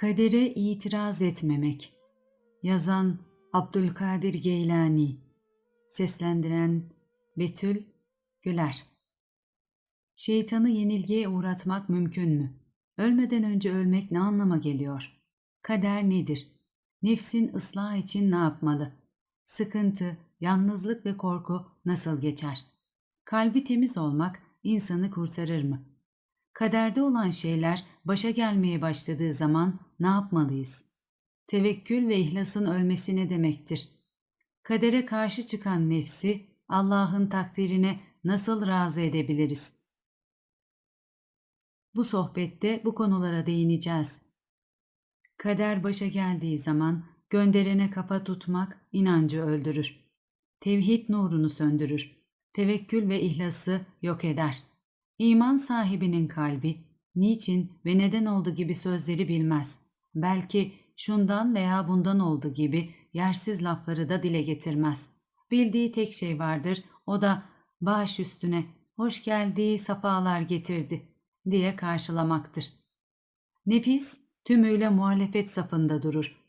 Kadere itiraz etmemek. Yazan Abdülkadir Geylani. Seslendiren Betül Güler. Şeytanı yenilgiye uğratmak mümkün mü? Ölmeden önce ölmek ne anlama geliyor? Kader nedir? Nefsin ıslah için ne yapmalı? Sıkıntı, yalnızlık ve korku nasıl geçer? Kalbi temiz olmak insanı kurtarır mı? Kaderde olan şeyler başa gelmeye başladığı zaman ne yapmalıyız? Tevekkül ve ihlasın ölmesi ne demektir? Kadere karşı çıkan nefsi Allah'ın takdirine nasıl razı edebiliriz? Bu sohbette bu konulara değineceğiz. Kader başa geldiği zaman gönderene kafa tutmak inancı öldürür. Tevhid nurunu söndürür. Tevekkül ve ihlası yok eder. İman sahibinin kalbi niçin ve neden oldu gibi sözleri bilmez. Belki şundan veya bundan oldu gibi yersiz lafları da dile getirmez. Bildiği tek şey vardır, o da baş üstüne hoş geldiği safalar getirdi diye karşılamaktır. Nefis tümüyle muhalefet safında durur.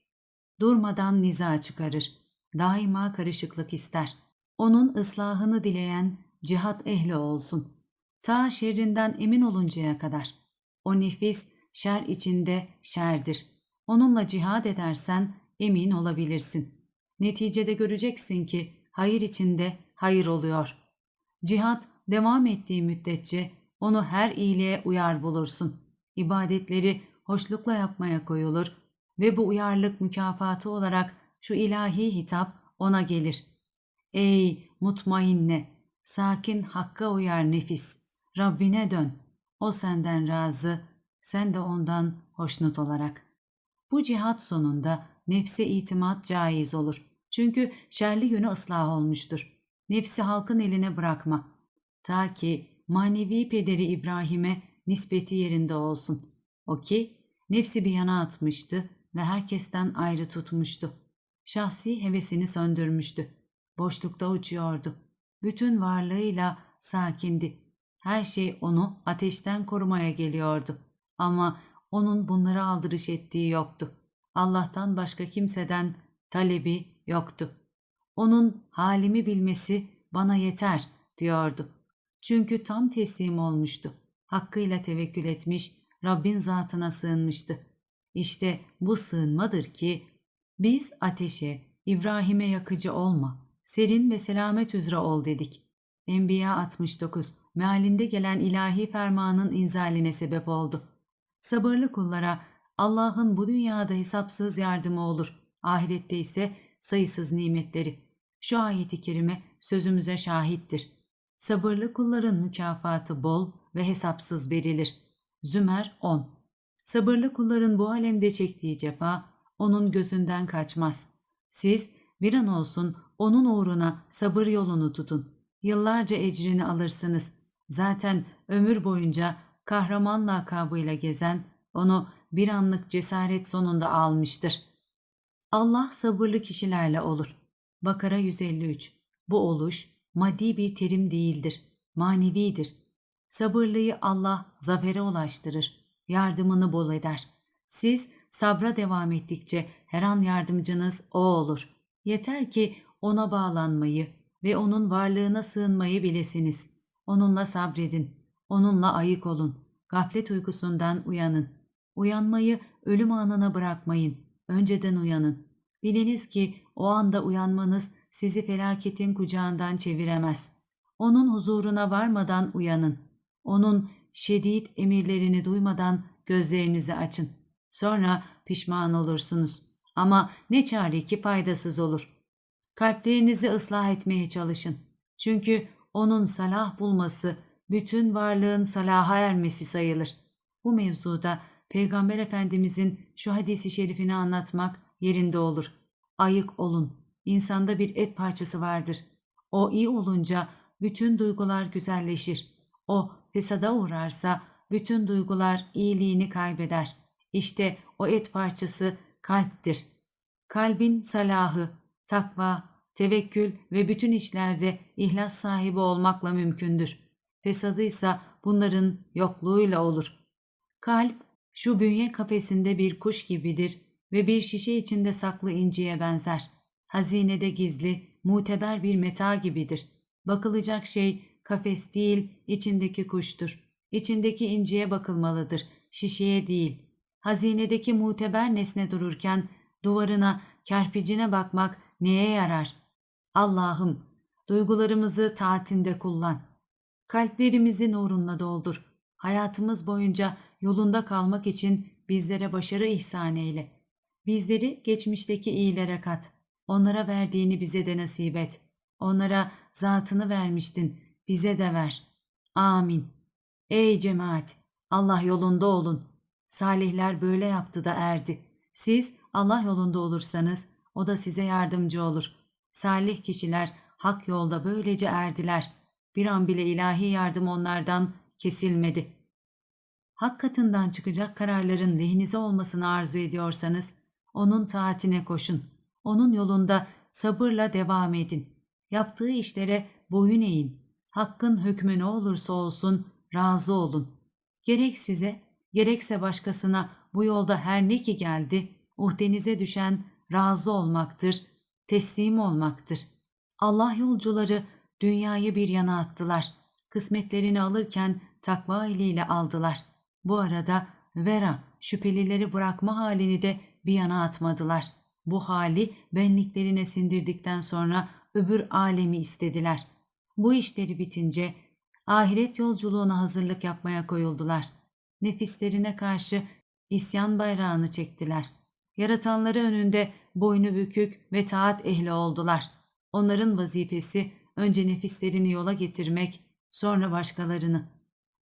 Durmadan niza çıkarır. Daima karışıklık ister. Onun ıslahını dileyen cihat ehli olsun. Ta şerrinden emin oluncaya kadar. O nefis şer içinde şerdir. Onunla cihad edersen emin olabilirsin. Neticede göreceksin ki hayır içinde hayır oluyor. Cihat devam ettiği müddetçe onu her iyiliğe uyar bulursun. İbadetleri hoşlukla yapmaya koyulur ve bu uyarlık mükafatı olarak şu ilahi hitap ona gelir. Ey mutmainne, sakin hakka uyar nefis, Rabbine dön. O senden razı, sen de ondan hoşnut olarak. Bu cihat sonunda nefse itimat caiz olur. Çünkü şerli yönü ıslah olmuştur. Nefsi halkın eline bırakma. Ta ki manevi pederi İbrahim'e nispeti yerinde olsun. O ki nefsi bir yana atmıştı ve herkesten ayrı tutmuştu. Şahsi hevesini söndürmüştü. Boşlukta uçuyordu. Bütün varlığıyla sakindi. Her şey onu ateşten korumaya geliyordu. Ama onun bunları aldırış ettiği yoktu. Allah'tan başka kimseden talebi yoktu. Onun halimi bilmesi bana yeter diyordu. Çünkü tam teslim olmuştu. Hakkıyla tevekkül etmiş, Rabbin zatına sığınmıştı. İşte bu sığınmadır ki biz ateşe, İbrahim'e yakıcı olma, serin ve selamet üzere ol dedik. Enbiya 69 mealinde gelen ilahi fermanın inzaline sebep oldu. Sabırlı kullara Allah'ın bu dünyada hesapsız yardımı olur. Ahirette ise sayısız nimetleri. Şu ayeti kerime sözümüze şahittir. Sabırlı kulların mükafatı bol ve hesapsız verilir. Zümer 10 Sabırlı kulların bu alemde çektiği cefa onun gözünden kaçmaz. Siz bir an olsun onun uğruna sabır yolunu tutun. Yıllarca ecrini alırsınız. Zaten ömür boyunca kahraman lakabıyla gezen onu bir anlık cesaret sonunda almıştır. Allah sabırlı kişilerle olur. Bakara 153 Bu oluş maddi bir terim değildir, manevidir. Sabırlıyı Allah zafere ulaştırır, yardımını bol eder. Siz sabra devam ettikçe her an yardımcınız O olur. Yeter ki ona bağlanmayı ve onun varlığına sığınmayı bilesiniz. Onunla sabredin, onunla ayık olun, gaflet uykusundan uyanın. Uyanmayı ölüm anına bırakmayın, önceden uyanın. Biliniz ki o anda uyanmanız sizi felaketin kucağından çeviremez. Onun huzuruna varmadan uyanın. Onun şiddet emirlerini duymadan gözlerinizi açın. Sonra pişman olursunuz. Ama ne çare ki faydasız olur. Kalplerinizi ıslah etmeye çalışın. Çünkü onun salah bulması bütün varlığın salaha ermesi sayılır. Bu mevzuda Peygamber Efendimizin şu hadisi şerifini anlatmak yerinde olur. Ayık olun. İnsanda bir et parçası vardır. O iyi olunca bütün duygular güzelleşir. O fesada uğrarsa bütün duygular iyiliğini kaybeder. İşte o et parçası kalptir. Kalbin salahı, takva, tevekkül ve bütün işlerde ihlas sahibi olmakla mümkündür. Fesadıysa bunların yokluğuyla olur. Kalp Şu bünye kafesinde bir kuş gibidir ve bir şişe içinde saklı inciye benzer. Hazinede gizli, muteber bir meta gibidir. Bakılacak şey kafes değil, içindeki kuştur. İçindeki inciye bakılmalıdır, şişeye değil. Hazinedeki muteber nesne dururken duvarına, kerpicine bakmak neye yarar? Allah'ım, duygularımızı taatinde kullan. Kalplerimizi nurunla doldur. Hayatımız boyunca yolunda kalmak için bizlere başarı ihsan eyle. Bizleri geçmişteki iyilere kat. Onlara verdiğini bize de nasip et. Onlara zatını vermiştin, bize de ver. Amin. Ey cemaat, Allah yolunda olun. Salihler böyle yaptı da erdi. Siz Allah yolunda olursanız o da size yardımcı olur. Salih kişiler hak yolda böylece erdiler. Bir an bile ilahi yardım onlardan kesilmedi. Hak katından çıkacak kararların lehinize olmasını arzu ediyorsanız onun taatine koşun. Onun yolunda sabırla devam edin. Yaptığı işlere boyun eğin. Hakkın hükmü ne olursa olsun razı olun. Gerek size, gerekse başkasına bu yolda her ne ki geldi, uhdenize düşen razı olmaktır, teslim olmaktır. Allah yolcuları dünyayı bir yana attılar. Kısmetlerini alırken takva eliyle aldılar. Bu arada Vera şüphelileri bırakma halini de bir yana atmadılar. Bu hali benliklerine sindirdikten sonra öbür alemi istediler. Bu işleri bitince ahiret yolculuğuna hazırlık yapmaya koyuldular. Nefislerine karşı isyan bayrağını çektiler. Yaratanları önünde boynu bükük ve taat ehli oldular. Onların vazifesi önce nefislerini yola getirmek, sonra başkalarını.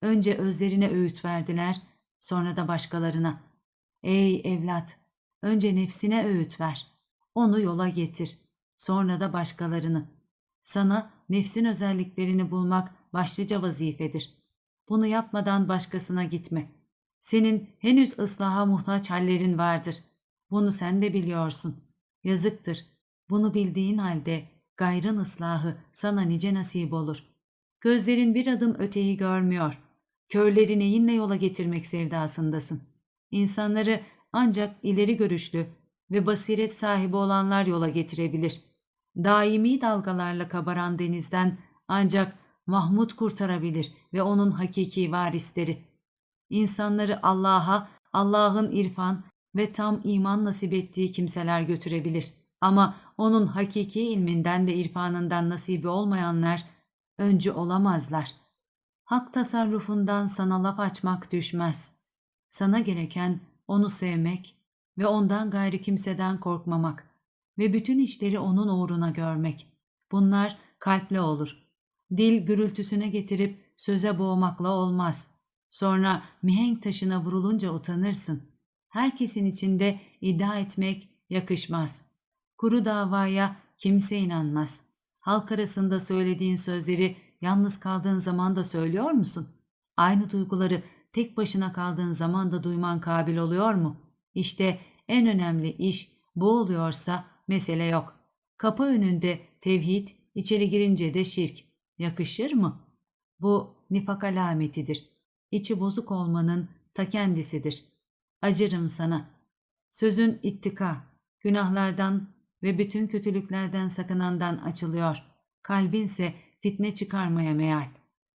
Önce özlerine öğüt verdiler, sonra da başkalarına. Ey evlat, önce nefsine öğüt ver. Onu yola getir, sonra da başkalarını. Sana nefsin özelliklerini bulmak başlıca vazifedir. Bunu yapmadan başkasına gitme. Senin henüz ıslaha muhtaç hallerin vardır. Bunu sen de biliyorsun. Yazıktır. Bunu bildiğin halde gayrın ıslahı sana nice nasip olur. Gözlerin bir adım öteyi görmüyor. Körleri neyinle yola getirmek sevdasındasın. İnsanları ancak ileri görüşlü ve basiret sahibi olanlar yola getirebilir. Daimi dalgalarla kabaran denizden ancak Mahmud kurtarabilir ve onun hakiki varisleri. İnsanları Allah'a, Allah'ın irfan ve tam iman nasip ettiği kimseler götürebilir. Ama onun hakiki ilminden ve irfanından nasibi olmayanlar öncü olamazlar. Hak tasarrufundan sana laf açmak düşmez. Sana gereken onu sevmek ve ondan gayri kimseden korkmamak ve bütün işleri onun uğruna görmek. Bunlar kalple olur. Dil gürültüsüne getirip söze boğmakla olmaz. Sonra mihenk taşına vurulunca utanırsın. Herkesin içinde iddia etmek yakışmaz. Kuru davaya kimse inanmaz. Halk arasında söylediğin sözleri yalnız kaldığın zaman da söylüyor musun? Aynı duyguları tek başına kaldığın zaman da duyman kabil oluyor mu? İşte en önemli iş bu oluyorsa mesele yok. Kapı önünde tevhid, içeri girince de şirk. Yakışır mı? Bu nifak alametidir. İçi bozuk olmanın ta kendisidir. Acırım sana. Sözün ittika, günahlardan ve bütün kötülüklerden sakınandan açılıyor. Kalbinse fitne çıkarmaya meal.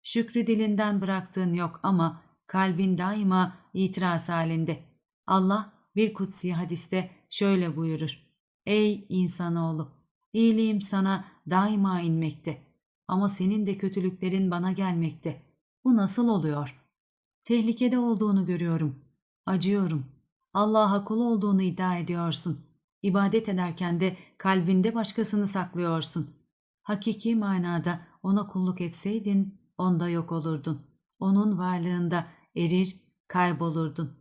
Şükrü dilinden bıraktığın yok ama kalbin daima itiraz halinde. Allah bir kutsi hadiste şöyle buyurur. Ey insanoğlu! İyiliğim sana daima inmekte. Ama senin de kötülüklerin bana gelmekte. Bu nasıl oluyor? Tehlikede olduğunu görüyorum. Acıyorum. Allah'a kul olduğunu iddia ediyorsun. İbadet ederken de kalbinde başkasını saklıyorsun. Hakiki manada ona kulluk etseydin onda yok olurdun. Onun varlığında erir, kaybolurdun.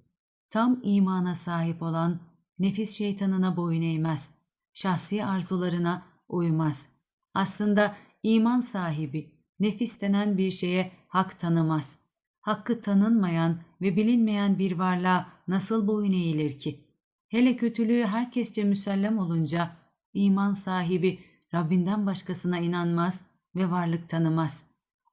Tam imana sahip olan nefis şeytanına boyun eğmez. Şahsi arzularına uymaz. Aslında iman sahibi nefis denen bir şeye hak tanımaz. Hakkı tanınmayan ve bilinmeyen bir varlığa nasıl boyun eğilir ki? Hele kötülüğü herkesçe müsellem olunca iman sahibi Rabbinden başkasına inanmaz ve varlık tanımaz.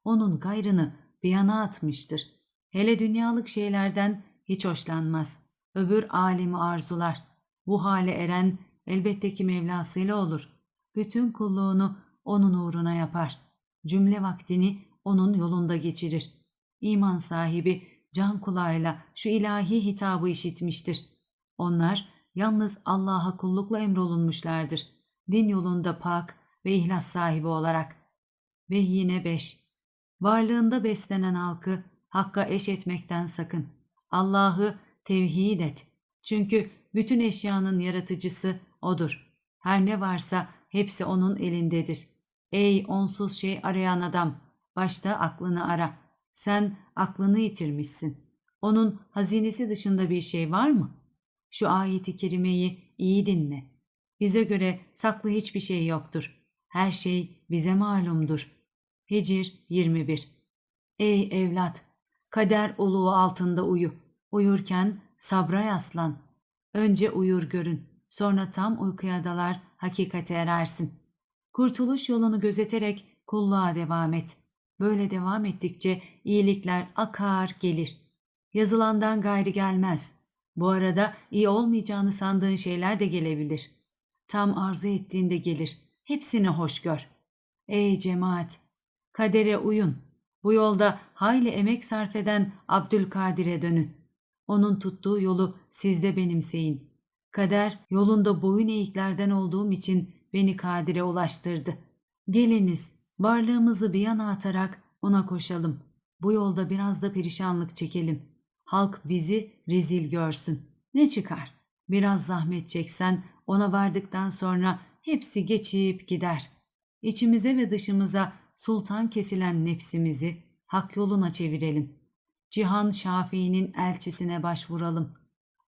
Onun gayrını bir yana atmıştır. Hele dünyalık şeylerden hiç hoşlanmaz. Öbür alemi arzular. Bu hale eren elbette ki Mevlasıyla olur. Bütün kulluğunu onun uğruna yapar. Cümle vaktini onun yolunda geçirir. İman sahibi can kulağıyla şu ilahi hitabı işitmiştir. Onlar yalnız Allah'a kullukla emrolunmuşlardır. Din yolunda pak ve ihlas sahibi olarak. Ve yine beş. Varlığında beslenen halkı hakka eş etmekten sakın. Allah'ı tevhid et. Çünkü bütün eşyanın yaratıcısı O'dur. Her ne varsa hepsi O'nun elindedir. Ey onsuz şey arayan adam! Başta aklını ara. Sen aklını yitirmişsin. Onun hazinesi dışında bir şey var mı? Şu ayeti kerimeyi iyi dinle. Bize göre saklı hiçbir şey yoktur. Her şey bize malumdur. Hicr 21 Ey evlat! Kader uluğu altında uyu. Uyurken sabra yaslan. Önce uyur görün. Sonra tam uykuya dalar hakikate erersin. Kurtuluş yolunu gözeterek kulluğa devam et. Böyle devam ettikçe iyilikler akar gelir. Yazılandan gayri gelmez. Bu arada iyi olmayacağını sandığın şeyler de gelebilir. Tam arzu ettiğinde gelir. Hepsini hoş gör. Ey cemaat! Kadere uyun. Bu yolda hayli emek sarf eden Abdülkadir'e dönün. Onun tuttuğu yolu siz de benimseyin. Kader yolunda boyun eğiklerden olduğum için beni Kadir'e ulaştırdı. Geliniz, varlığımızı bir yana atarak ona koşalım. Bu yolda biraz da perişanlık çekelim. Halk bizi rezil görsün. Ne çıkar? Biraz zahmet çeksen ona vardıktan sonra hepsi geçip gider. İçimize ve dışımıza sultan kesilen nefsimizi hak yoluna çevirelim. Cihan Şafii'nin elçisine başvuralım.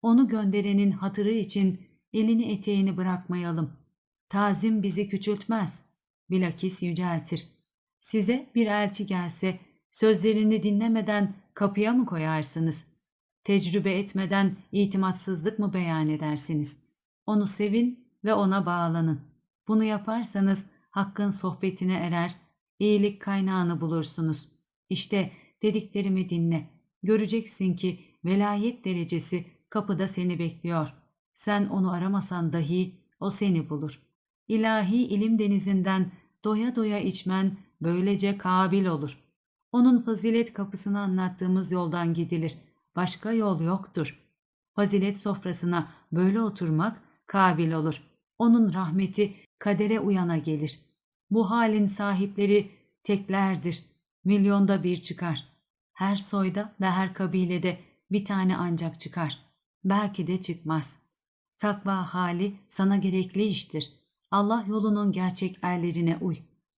Onu gönderenin hatırı için elini eteğini bırakmayalım. Tazim bizi küçültmez, bilakis yüceltir. Size bir elçi gelse sözlerini dinlemeden kapıya mı koyarsınız? Tecrübe etmeden itimatsızlık mı beyan edersiniz? Onu sevin ve ona bağlanın. Bunu yaparsanız hakkın sohbetine erer, iyilik kaynağını bulursunuz. İşte dediklerimi dinle. Göreceksin ki velayet derecesi kapıda seni bekliyor. Sen onu aramasan dahi o seni bulur. İlahi ilim denizinden doya doya içmen böylece kabil olur. Onun fazilet kapısını anlattığımız yoldan gidilir. Başka yol yoktur. Fazilet sofrasına böyle oturmak kabil olur. Onun rahmeti kadere uyana gelir. Bu halin sahipleri teklerdir. Milyonda bir çıkar. Her soyda ve her kabilede bir tane ancak çıkar. Belki de çıkmaz. Takva hali sana gerekli iştir. Allah yolunun gerçek erlerine uy.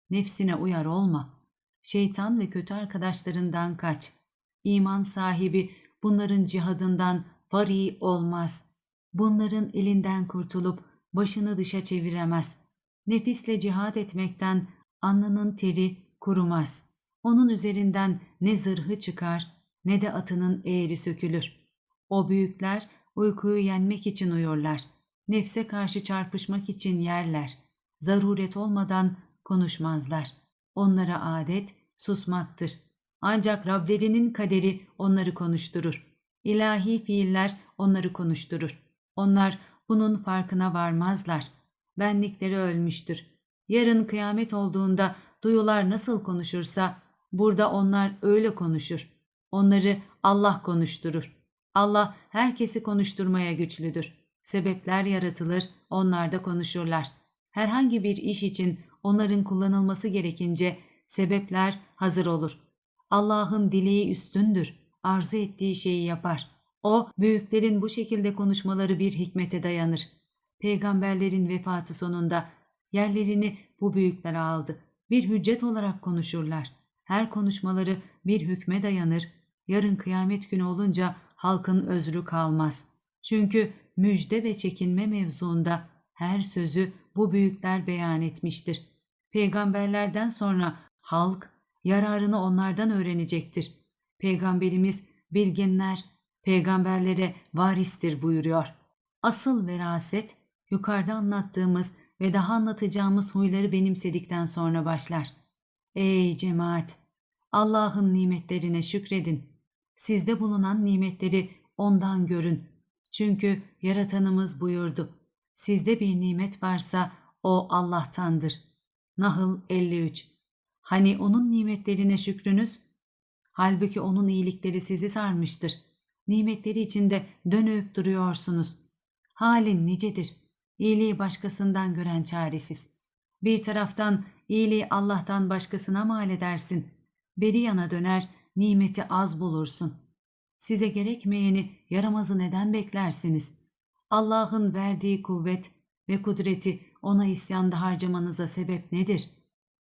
Nefsine uyar olma. Şeytan ve kötü arkadaşlarından kaç. İman sahibi bunların cihadından fari olmaz. Bunların elinden kurtulup başını dışa çeviremez. Nefisle cihad etmekten alnının teri kurumaz. Onun üzerinden ne zırhı çıkar ne de atının eğri sökülür. O büyükler uykuyu yenmek için uyurlar. Nefse karşı çarpışmak için yerler. Zaruret olmadan konuşmazlar. Onlara adet susmaktır. Ancak Rablerinin kaderi onları konuşturur. İlahi fiiller onları konuşturur. Onlar bunun farkına varmazlar. Benlikleri ölmüştür. Yarın kıyamet olduğunda duyular nasıl konuşursa burada onlar öyle konuşur. Onları Allah konuşturur. Allah herkesi konuşturmaya güçlüdür. Sebepler yaratılır, onlar da konuşurlar. Herhangi bir iş için onların kullanılması gerekince sebepler hazır olur. Allah'ın dileği üstündür. Arzu ettiği şeyi yapar. O, büyüklerin bu şekilde konuşmaları bir hikmete dayanır. Peygamberlerin vefatı sonunda yerlerini bu büyükler aldı. Bir hüccet olarak konuşurlar. Her konuşmaları bir hükme dayanır. Yarın kıyamet günü olunca halkın özrü kalmaz. Çünkü müjde ve çekinme mevzuunda her sözü bu büyükler beyan etmiştir. Peygamberlerden sonra halk yararını onlardan öğrenecektir. Peygamberimiz bilginler peygamberlere varistir buyuruyor. Asıl veraset yukarıda anlattığımız ve daha anlatacağımız huyları benimsedikten sonra başlar. Ey cemaat! Allah'ın nimetlerine şükredin. Sizde bulunan nimetleri ondan görün. Çünkü yaratanımız buyurdu. Sizde bir nimet varsa o Allah'tandır. Nahl 53 Hani onun nimetlerine şükrünüz? Halbuki onun iyilikleri sizi sarmıştır. Nimetleri içinde dönüp duruyorsunuz. Halin nicedir. İyiliği başkasından gören çaresiz. Bir taraftan iyiliği Allah'tan başkasına mal edersin. Beri yana döner, nimeti az bulursun. Size gerekmeyeni yaramazı neden beklersiniz? Allah'ın verdiği kuvvet ve kudreti ona isyanda harcamanıza sebep nedir?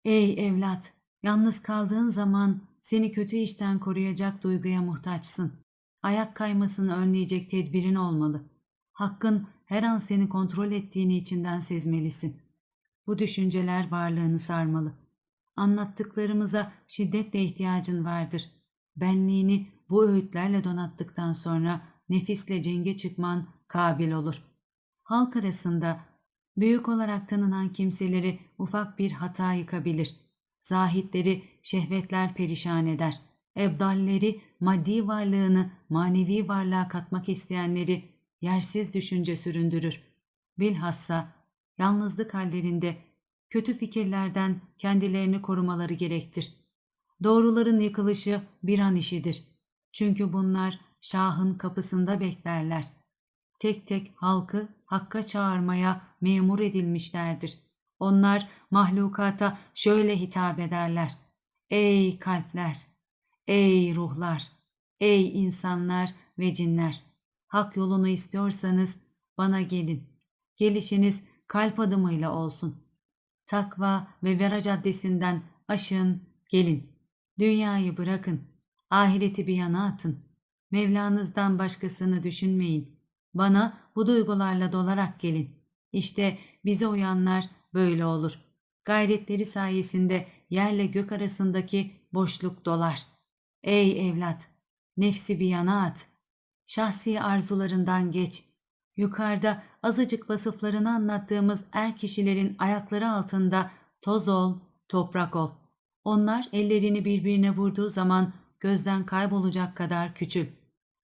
Ey evlat! Yalnız kaldığın zaman seni kötü işten koruyacak duyguya muhtaçsın. Ayak kaymasını önleyecek tedbirin olmalı. Hakkın her an seni kontrol ettiğini içinden sezmelisin. Bu düşünceler varlığını sarmalı. Anlattıklarımıza şiddetle ihtiyacın vardır. Benliğini bu öğütlerle donattıktan sonra nefisle cenge çıkman kabil olur. Halk arasında büyük olarak tanınan kimseleri ufak bir hata yıkabilir. Zahitleri şehvetler perişan eder. Ebdalleri maddi varlığını manevi varlığa katmak isteyenleri yersiz düşünce süründürür. Bilhassa yalnızlık hallerinde kötü fikirlerden kendilerini korumaları gerektir. Doğruların yıkılışı bir an işidir. Çünkü bunlar Şah'ın kapısında beklerler. Tek tek halkı hakka çağırmaya memur edilmişlerdir. Onlar mahlukata şöyle hitap ederler. Ey kalpler! Ey ruhlar! Ey insanlar ve cinler! Hak yolunu istiyorsanız bana gelin. Gelişiniz kalp adımıyla olsun. Takva ve vera caddesinden aşın, gelin. Dünyayı bırakın. Ahireti bir yana atın. Mevlanızdan başkasını düşünmeyin. Bana bu duygularla dolarak gelin. İşte bize uyanlar böyle olur. Gayretleri sayesinde yerle gök arasındaki boşluk dolar. Ey evlat! Nefsi bir yana at. Şahsi arzularından geç. Yukarıda azıcık vasıflarını anlattığımız er kişilerin ayakları altında toz ol, toprak ol. Onlar ellerini birbirine vurduğu zaman gözden kaybolacak kadar küçül.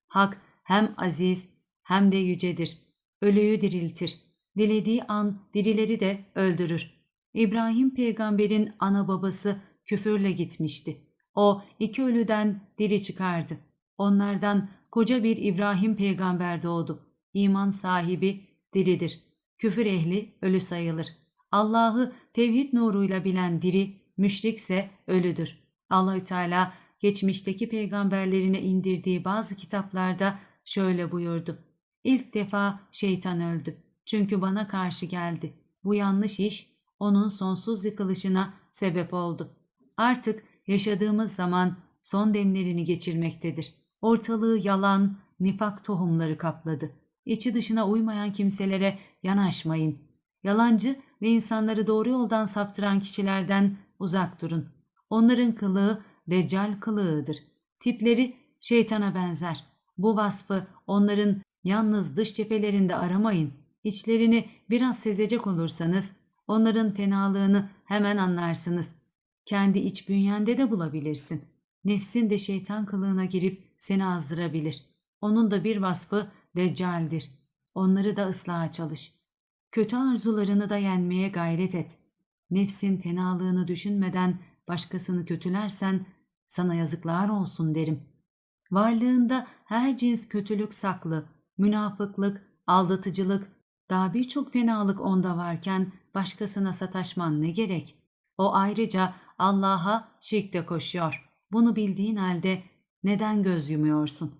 Hak hem aziz hem de yücedir. Ölüyü diriltir. Dilediği an dirileri de öldürür. İbrahim peygamberin ana babası küfürle gitmişti. O iki ölüden diri çıkardı. Onlardan koca bir İbrahim peygamber doğdu. İman sahibi diridir. Küfür ehli ölü sayılır. Allah'ı tevhid nuruyla bilen diri, müşrikse ölüdür. Allahü Teala geçmişteki peygamberlerine indirdiği bazı kitaplarda şöyle buyurdu. İlk defa şeytan öldü. Çünkü bana karşı geldi. Bu yanlış iş onun sonsuz yıkılışına sebep oldu. Artık yaşadığımız zaman son demlerini geçirmektedir. Ortalığı yalan, nifak tohumları kapladı. İçi dışına uymayan kimselere yanaşmayın. Yalancı ve insanları doğru yoldan saptıran kişilerden uzak durun. Onların kılığı deccal kılığıdır. Tipleri şeytana benzer. Bu vasfı onların yalnız dış cephelerinde aramayın. İçlerini biraz sezecek olursanız onların fenalığını hemen anlarsınız. Kendi iç bünyende de bulabilirsin. Nefsin de şeytan kılığına girip seni azdırabilir. Onun da bir vasfı deccaldir. Onları da ıslaha çalış. Kötü arzularını da yenmeye gayret et. Nefsin fenalığını düşünmeden başkasını kötülersen sana yazıklar olsun derim. Varlığında her cins kötülük saklı, münafıklık, aldatıcılık, daha birçok fenalık onda varken başkasına sataşman ne gerek? O ayrıca Allah'a şirkte koşuyor. Bunu bildiğin halde neden göz yumuyorsun?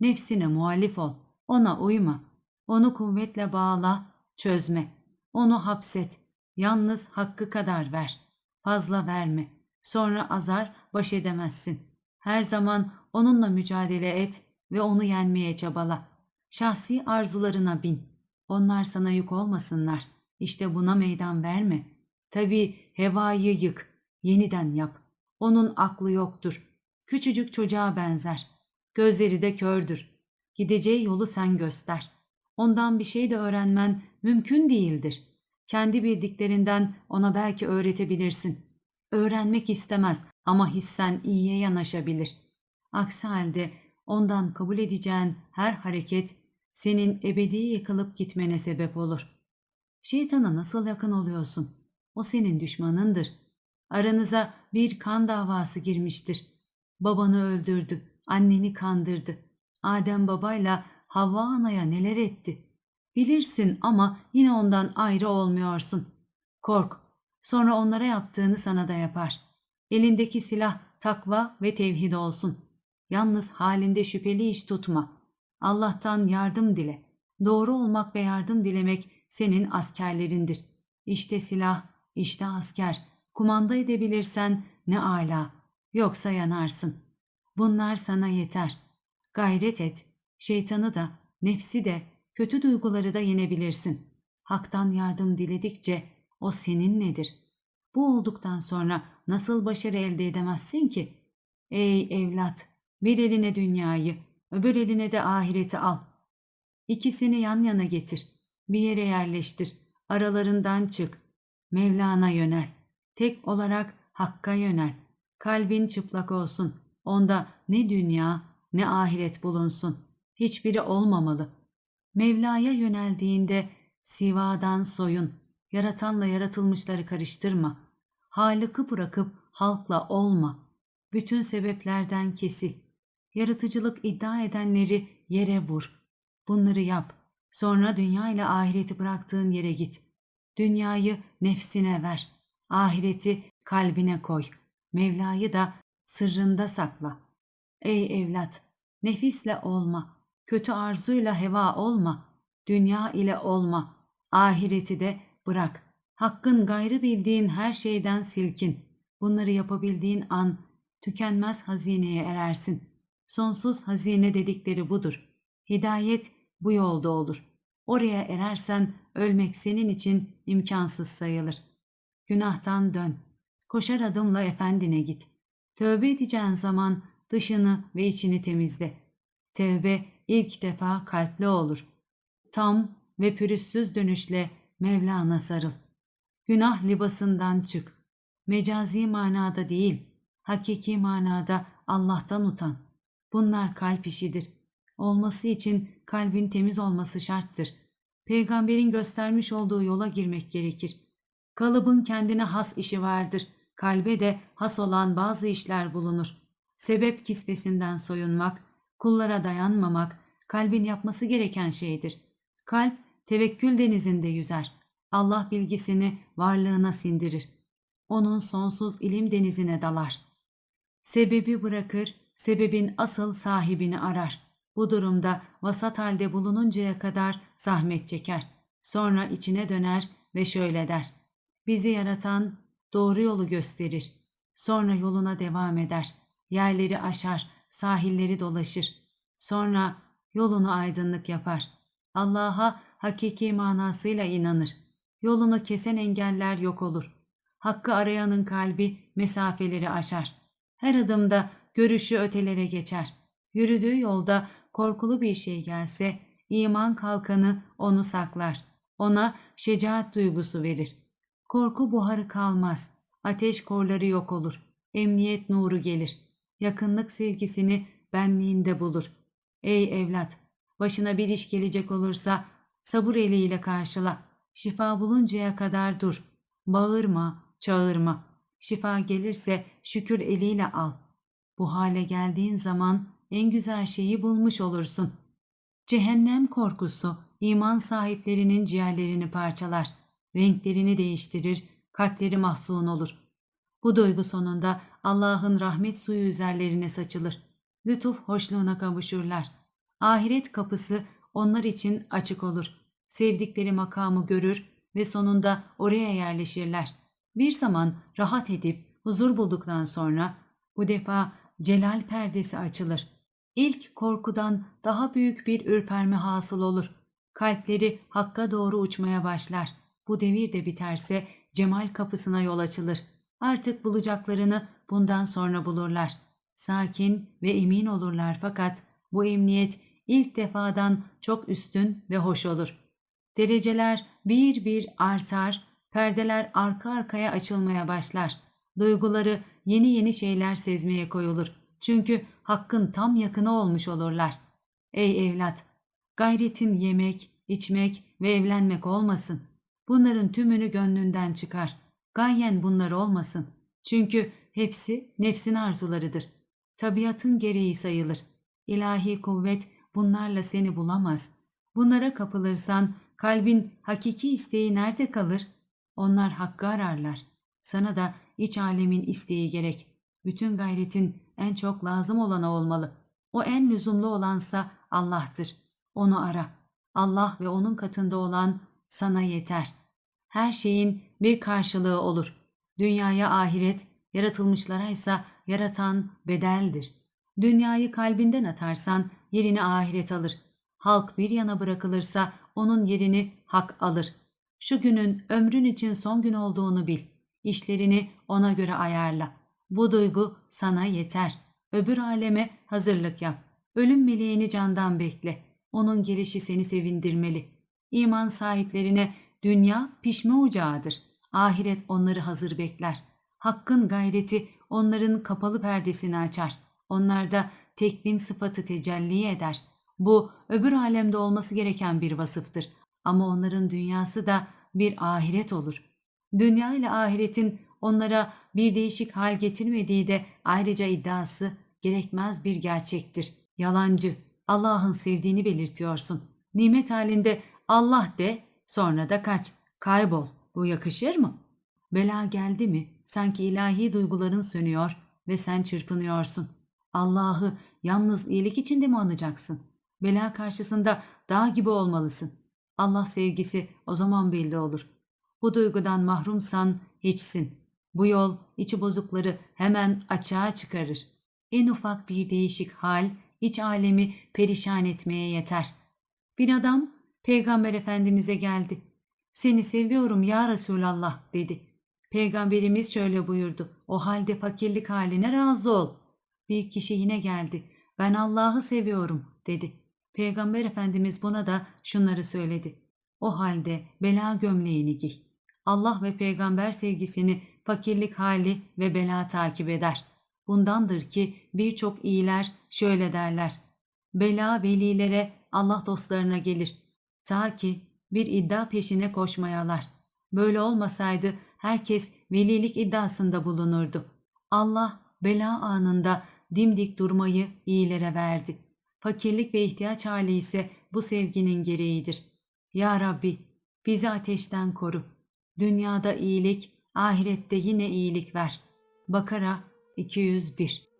Nefsine muhalif ol. Ona uyma. Onu kuvvetle bağla, çözme. Onu hapset. Yalnız hakkı kadar ver. Fazla verme. Sonra azar baş edemezsin. Her zaman onunla mücadele et ve onu yenmeye çabala. Şahsi arzularına bin. Onlar sana yük olmasınlar. İşte buna meydan verme. Tabii hevayı yık. Yeniden yap. Onun aklı yoktur. Küçücük çocuğa benzer. Gözleri de kördür. Gideceği yolu sen göster. Ondan bir şey de öğrenmen mümkün değildir. Kendi bildiklerinden ona belki öğretebilirsin. Öğrenmek istemez ama hissen iyiye yanaşabilir. Aksi halde ondan kabul edeceğin her hareket senin ebedi yıkılıp gitmene sebep olur. Şeytana nasıl yakın oluyorsun? O senin düşmanındır. Aranıza bir kan davası girmiştir. Babanı öldürdü, anneni kandırdı. Adem babayla Havva anaya neler etti? Bilirsin ama yine ondan ayrı olmuyorsun. Kork, sonra onlara yaptığını sana da yapar. Elindeki silah takva ve tevhid olsun. Yalnız halinde şüpheli iş tutma. Allah'tan yardım dile. Doğru olmak ve yardım dilemek senin askerlerindir. İşte silah, işte asker. Kumanda edebilirsen ne ala. Yoksa yanarsın. Bunlar sana yeter. Gayret et. Şeytanı da, nefsi de, kötü duyguları da yenebilirsin. Hak'tan yardım diledikçe o senin nedir? Bu olduktan sonra nasıl başarı elde edemezsin ki? Ey evlat, bir eline dünyayı, öbür eline de ahireti al. İkisini yan yana getir. Bir yere yerleştir. Aralarından çık. Mevlana yönel. Tek olarak Hakk'a yönel. Kalbin çıplak olsun. Onda ne dünya ne ahiret bulunsun. Hiçbiri olmamalı. Mevla'ya yöneldiğinde sivadan soyun. Yaratanla yaratılmışları karıştırma. Halık'ı bırakıp halkla olma. Bütün sebeplerden kesil. Yaratıcılık iddia edenleri yere vur. Bunları yap. Sonra dünya ile ahireti bıraktığın yere git. Dünyayı nefsine ver. Ahireti kalbine koy. Mevla'yı da sırrında sakla. Ey evlat, nefisle olma. Kötü arzuyla heva olma. Dünya ile olma. Ahireti de bırak. Hakkın gayrı bildiğin her şeyden silkin. Bunları yapabildiğin an tükenmez hazineye erersin. Sonsuz hazine dedikleri budur. Hidayet bu yolda olur. Oraya erersen ölmek senin için imkansız sayılır. Günahtan dön. Koşar adımla efendine git. Tövbe edeceğin zaman dışını ve içini temizle. Tevbe ilk defa kalple olur. Tam ve pürüzsüz dönüşle Mevlana sarıl. Günah libasından çık. Mecazi manada değil, hakiki manada Allah'tan utan. Bunlar kalp işidir. Olması için kalbin temiz olması şarttır. Peygamberin göstermiş olduğu yola girmek gerekir. Kalıbın kendine has işi vardır. Kalbe de has olan bazı işler bulunur. Sebep kisvesinden soyunmak, kullara dayanmamak, kalbin yapması gereken şeydir. Kalp tevekkül denizinde yüzer. Allah bilgisini varlığına sindirir. Onun sonsuz ilim denizine dalar. Sebebi bırakır, sebebin asıl sahibini arar. Bu durumda vasat halde bulununcaya kadar zahmet çeker. Sonra içine döner ve şöyle der. Bizi yaratan doğru yolu gösterir. Sonra yoluna devam eder. Yerleri aşar, sahilleri dolaşır. Sonra yolunu aydınlık yapar. Allah'a hakiki manasıyla inanır. Yolunu kesen engeller yok olur. Hakkı arayanın kalbi mesafeleri aşar. Her adımda görüşü ötelere geçer. Yürüdüğü yolda korkulu bir şey gelse iman kalkanı onu saklar. Ona şecaat duygusu verir. Korku buharı kalmaz. Ateş korları yok olur. Emniyet nuru gelir. Yakınlık sevgisini benliğinde bulur. Ey evlat, başına bir iş gelecek olursa sabır eliyle karşıla. Şifa buluncaya kadar dur. Bağırma, çağırma. Şifa gelirse şükür eliyle al. Bu hale geldiğin zaman en güzel şeyi bulmuş olursun. Cehennem korkusu iman sahiplerinin ciğerlerini parçalar, renklerini değiştirir, kalpleri mahzun olur. Bu duygu sonunda Allah'ın rahmet suyu üzerlerine saçılır. Lütuf hoşluğuna kavuşurlar. Ahiret kapısı onlar için açık olur. Sevdikleri makamı görür ve sonunda oraya yerleşirler. Bir zaman rahat edip huzur bulduktan sonra bu defa celal perdesi açılır. İlk korkudan daha büyük bir ürperme hasıl olur. Kalpleri hakka doğru uçmaya başlar. Bu devir de biterse cemal kapısına yol açılır. Artık bulacaklarını bundan sonra bulurlar. Sakin ve emin olurlar fakat bu emniyet ilk defadan çok üstün ve hoş olur. Dereceler bir bir artar, perdeler arka arkaya açılmaya başlar. Duyguları yeni yeni şeyler sezmeye koyulur. Çünkü hakkın tam yakını olmuş olurlar. Ey evlat, gayretin yemek, içmek ve evlenmek olmasın. Bunların tümünü gönlünden çıkar. Gayen bunlar olmasın. Çünkü hepsi nefsin arzularıdır. Tabiatın gereği sayılır. İlahi kuvvet bunlarla seni bulamaz. Bunlara kapılırsan kalbin hakiki isteği nerede kalır? Onlar hakkı ararlar. Sana da iç alemin isteği gerek. Bütün gayretin en çok lazım olana olmalı. O en lüzumlu olansa Allah'tır. Onu ara. Allah ve onun katında olan sana yeter. Her şeyin bir karşılığı olur. Dünyaya ahiret, yaratılmışlara ise yaratan bedeldir. Dünyayı kalbinden atarsan yerini ahiret alır. Halk bir yana bırakılırsa onun yerini hak alır. Şu günün ömrün için son gün olduğunu bil. İşlerini ona göre ayarla. Bu duygu sana yeter. Öbür aleme hazırlık yap. Ölüm meleğini candan bekle. Onun gelişi seni sevindirmeli. İman sahiplerine dünya pişme ocağıdır. Ahiret onları hazır bekler. Hakkın gayreti onların kapalı perdesini açar. Onlarda tekvin sıfatı tecelli eder. Bu öbür alemde olması gereken bir vasıftır. Ama onların dünyası da bir ahiret olur. Dünya ile ahiretin onlara bir değişik hal getirmediği de ayrıca iddiası gerekmez bir gerçektir. Yalancı, Allah'ın sevdiğini belirtiyorsun. Nimet halinde Allah de, sonra da kaç, kaybol. Bu yakışır mı? Bela geldi mi sanki ilahi duyguların sönüyor ve sen çırpınıyorsun. Allah'ı yalnız iyilik içinde mi anacaksın? Bela karşısında dağ gibi olmalısın. Allah sevgisi o zaman belli olur. Bu duygudan mahrumsan hiçsin. Bu yol içi bozukları hemen açığa çıkarır. En ufak bir değişik hal iç alemi perişan etmeye yeter. Bir adam Peygamber Efendimiz'e geldi. Seni seviyorum ya Resulallah dedi. Peygamberimiz şöyle buyurdu. O halde fakirlik haline razı ol. Bir kişi yine geldi. Ben Allah'ı seviyorum dedi. Peygamber Efendimiz buna da şunları söyledi. O halde bela gömleğini giy. Allah ve peygamber sevgisini fakirlik hali ve bela takip eder. Bundandır ki birçok iyiler şöyle derler. Bela velilere, Allah dostlarına gelir. Ta ki bir iddia peşine koşmayalar. Böyle olmasaydı herkes velilik iddiasında bulunurdu. Allah bela anında dimdik durmayı iyilere verdi. Fakirlik ve ihtiyaç hali ise bu sevginin gereğidir. Ya Rabbi bizi ateşten koru. Dünyada iyilik, ahirette yine iyilik ver. Bakara 201